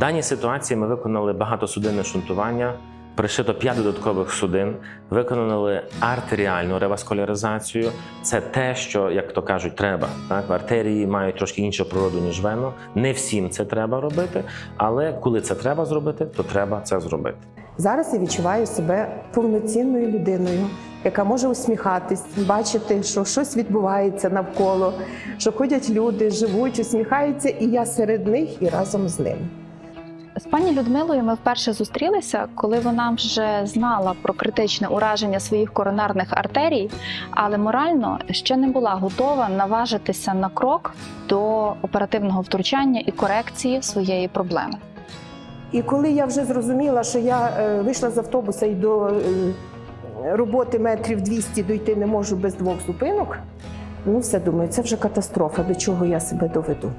даній ситуації ми виконали багатосудинне шунтування, пришито 5 додаткових судин, виконали артеріальну реваскуляризацію. Це те, що, як то кажуть, треба. Так? Артерії мають трошки іншу природу, ніж вено. Не всім це треба робити, але коли це треба зробити, то треба це зробити. Зараз я відчуваю себе повноцінною людиною, яка може усміхатись, бачити, що щось відбувається навколо, що ходять люди, живуть, усміхаються, і я серед них і разом з ними. З пані Людмилою ми вперше зустрілися, коли вона вже знала про критичне ураження своїх коронарних артерій, але морально ще не була готова наважитися на крок до оперативного втручання і корекції своєї проблеми. І коли я вже зрозуміла, що я е, вийшла з автобуса і до е, роботи метрів 200 дойти не можу без двох зупинок, ну все думаю, це вже катастрофа, до чого я себе доведу.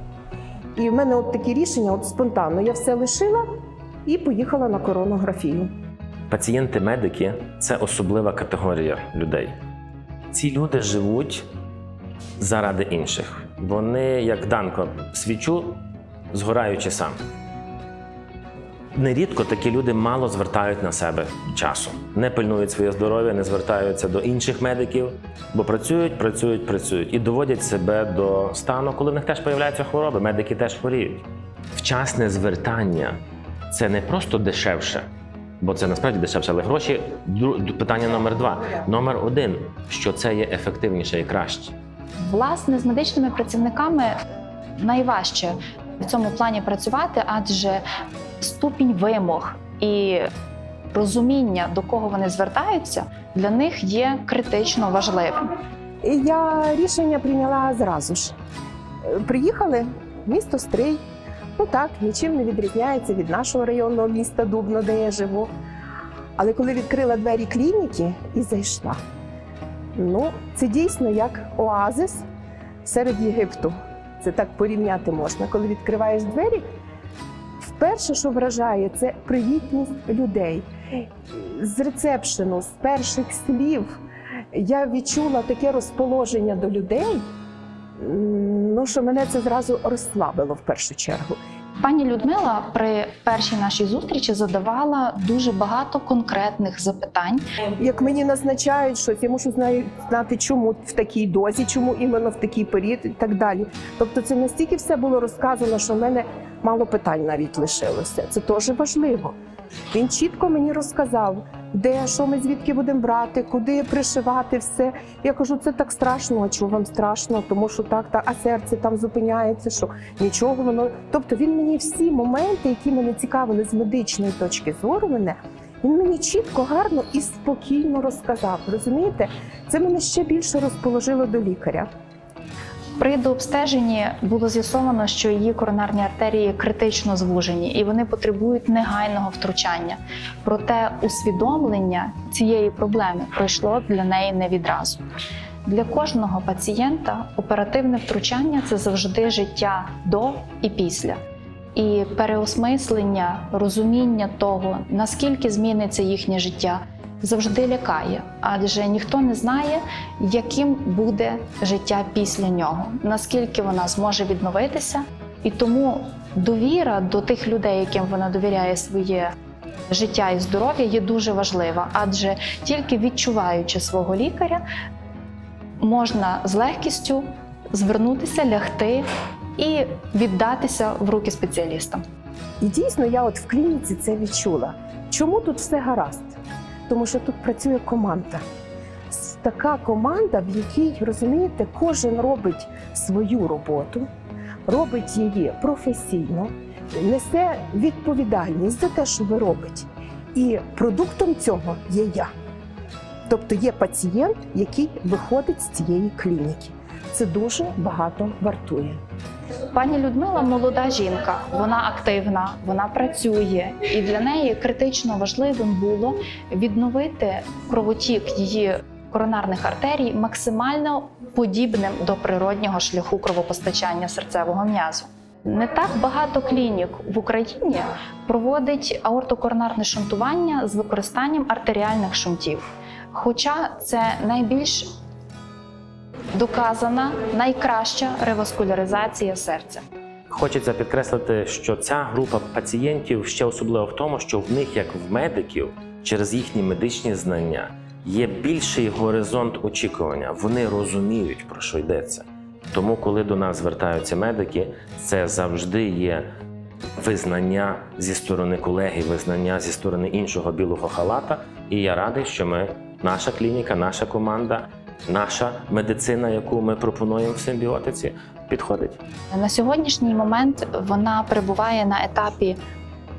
І в мене от такі рішення, от спонтанно, я все лишила і поїхала на коронографію. Пацієнти-медики це особлива категорія людей. Ці люди живуть заради інших. Вони, як Данко, свічу, згораючи сам. Нерідко такі люди мало звертають на себе часу, не пильнують своє здоров'я, не звертаються до інших медиків, бо працюють, працюють, працюють і доводять себе до стану, коли в них теж появляються хвороби. Медики теж хворіють. Вчасне звертання це не просто дешевше, бо це насправді дешевше, але гроші питання номер два. Номер один, що це є ефективніше і краще. Власне, з медичними працівниками найважче в цьому плані працювати, адже ступінь вимог і розуміння, до кого вони звертаються, для них є критично важливим. Я рішення прийняла зразу ж. Приїхали місто Стрий. Ну так, нічим не відрізняється від нашого районного міста Дубно, де я живу. Але коли відкрила двері клініки і зайшла, ну це дійсно як оазис серед Єгипту. Це так порівняти можна. Коли відкриваєш двері, вперше, що вражає, це привітність людей. З рецепшену, з перших слів я відчула таке розположення до людей, ну що мене це зразу розслабило в першу чергу. Пані Людмила при першій нашій зустрічі задавала дуже багато конкретних запитань. Як мені назначають щось, я мушу знати, чому в такій дозі, чому іменно в такий період і так далі. Тобто, це настільки все було розказано, що в мене мало питань навіть лишилося. Це теж важливо. Він чітко мені розказав, де що ми звідки будемо брати, куди пришивати все. Я кажу, це так страшно. А чого вам страшно? Тому що так, так, а серце там зупиняється, що нічого воно. Тобто він мені всі моменти, які мене цікавили з медичної точки зору, мене він мені чітко, гарно і спокійно розказав. Розумієте, це мене ще більше розположило до лікаря. При дообстеженні було з'ясовано, що її коронарні артерії критично звужені і вони потребують негайного втручання. Проте усвідомлення цієї проблеми пройшло для неї не відразу. Для кожного пацієнта оперативне втручання це завжди життя до і після. І переосмислення, розуміння того, наскільки зміниться їхнє життя, завжди лякає, адже ніхто не знає, яким буде життя після нього, наскільки вона зможе відновитися. І тому довіра до тих людей, яким вона довіряє своє життя і здоров'я, є дуже важлива, адже тільки відчуваючи свого лікаря, можна з легкістю звернутися, лягти і віддатися в руки спеціалістам. І дійсно, я от в клініці це відчула. Чому тут все гаразд? Тому що тут працює команда. Така команда, в якій розумієте, кожен робить свою роботу, робить її професійно, несе відповідальність за те, що ви робите. І продуктом цього є я. Тобто є пацієнт, який виходить з цієї клініки. Це дуже багато вартує. Пані Людмила молода жінка, вона активна, вона працює, і для неї критично важливим було відновити кровотік її коронарних артерій максимально подібним до природнього шляху кровопостачання серцевого м'язу. Не так багато клінік в Україні проводить аортокоронарне шунтування з використанням артеріальних шунтів. Хоча це найбільш доказана найкраща реваскуляризація серця. Хочеться підкреслити, що ця група пацієнтів ще особлива в тому, що в них, як в медиків, через їхні медичні знання є більший горизонт очікування. Вони розуміють, про що йдеться. Тому, коли до нас звертаються медики, це завжди є визнання зі сторони колеги, визнання зі сторони іншого білого халата. І я радий, що ми, наша клініка, наша команда, наша медицина, яку ми пропонуємо в симбіотиці, підходить. На сьогоднішній момент вона перебуває на етапі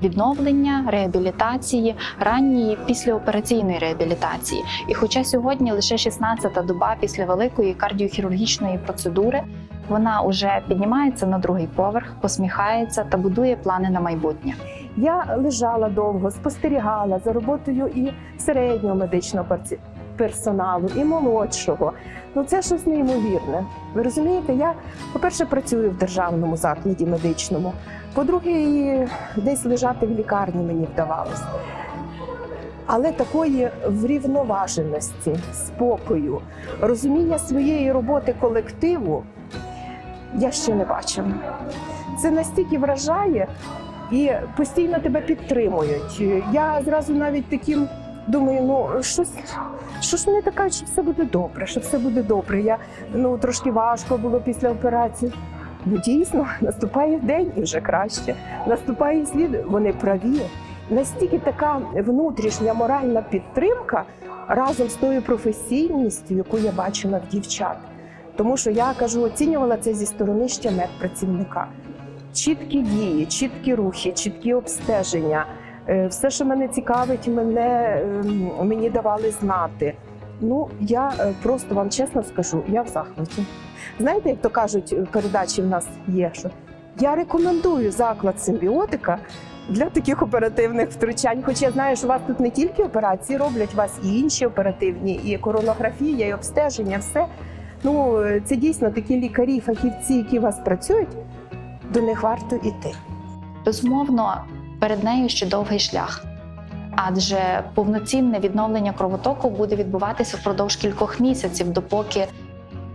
відновлення, реабілітації, ранньої післяопераційної реабілітації. І хоча сьогодні лише 16-та доба після великої кардіохірургічної процедури, вона вже піднімається на другий поверх, посміхається та будує плани на майбутнє. Я лежала довго, спостерігала за роботою і середнього медичного персоналу, і молодшого. Ну це щось неймовірне. Ви розумієте, я, по-перше, працюю в державному закладі медичному. По-друге, десь лежати в лікарні мені вдавалося. Але такої врівноваженості, спокою, розуміння своєї роботи колективу я ще не бачила. Це настільки вражає, і постійно тебе підтримують. Я зразу навіть таким думаю, ну щось, що ж вони так кажуть, що все буде добре, що все буде добре. Я ну трошки важко було після операції. Ну дійсно, наступає день і вже краще. Наступає слід, вони праві. Настільки така внутрішня моральна підтримка разом з тою професійністю, яку я бачила в дівчат. Тому що я кажу, оцінювала це зі сторони ще медпрацівника чіткі дії, чіткі рухи, чіткі обстеження. Е, Все, що мене цікавить, мене, ем, мені давали знати. Ну, я е, просто вам чесно скажу, я в захваті. Знаєте, як то кажуть, передачі в нас є, що я рекомендую заклад симбіотика для таких оперативних втручань. Хоч я знаю, що у вас тут не тільки операції роблять, у вас і інші оперативні, і коронографія, і обстеження, все. Ну, е, це дійсно такі лікарі, фахівці, які у вас працюють, до них варто йти. Безумовно, перед нею ще довгий шлях. Адже повноцінне відновлення кровотоку буде відбуватися впродовж кількох місяців, допоки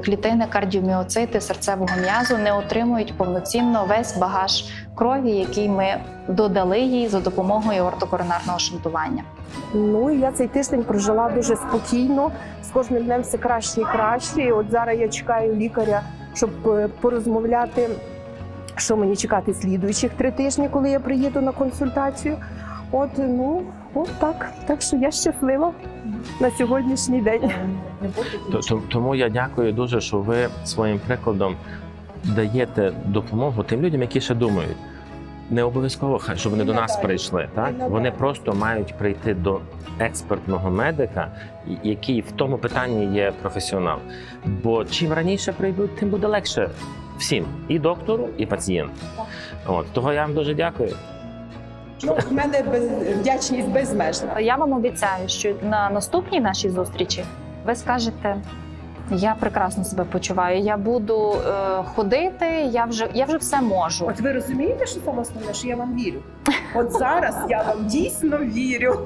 клітини кардіоміоцити серцевого м'язу не отримують повноцінно весь багаж крові, який ми додали їй за допомогою ортокоронарного шунтування. Ну я цей тиждень прожила дуже спокійно. З кожним днем все краще і краще. І от зараз я чекаю лікаря, щоб е, порозмовляти, що мені чекати слідуючих три тижні, коли я приїду на консультацію. От ну от так. Так що я щаслива на сьогоднішній день. То- то- Тому я дякую дуже, що ви своїм прикладом даєте допомогу тим людям, які ще думають. Не обов'язково, хай, щоб вони до нас прийшли. Так вони просто мають прийти до експертного медика, який в тому питанні є професіонал. Бо чим раніше прийдуть, тим буде легше всім і доктору, і пацієнту. От того я вам дуже дякую. Ну, в мене без, вдячність безмежна. Я вам обіцяю, що на наступній нашій зустрічі ви скажете. Я прекрасно себе почуваю. Я буду е, ходити. Я вже я вже все можу. От ви розумієте, що саме основне, що я вам вірю? От зараз я вам дійсно вірю.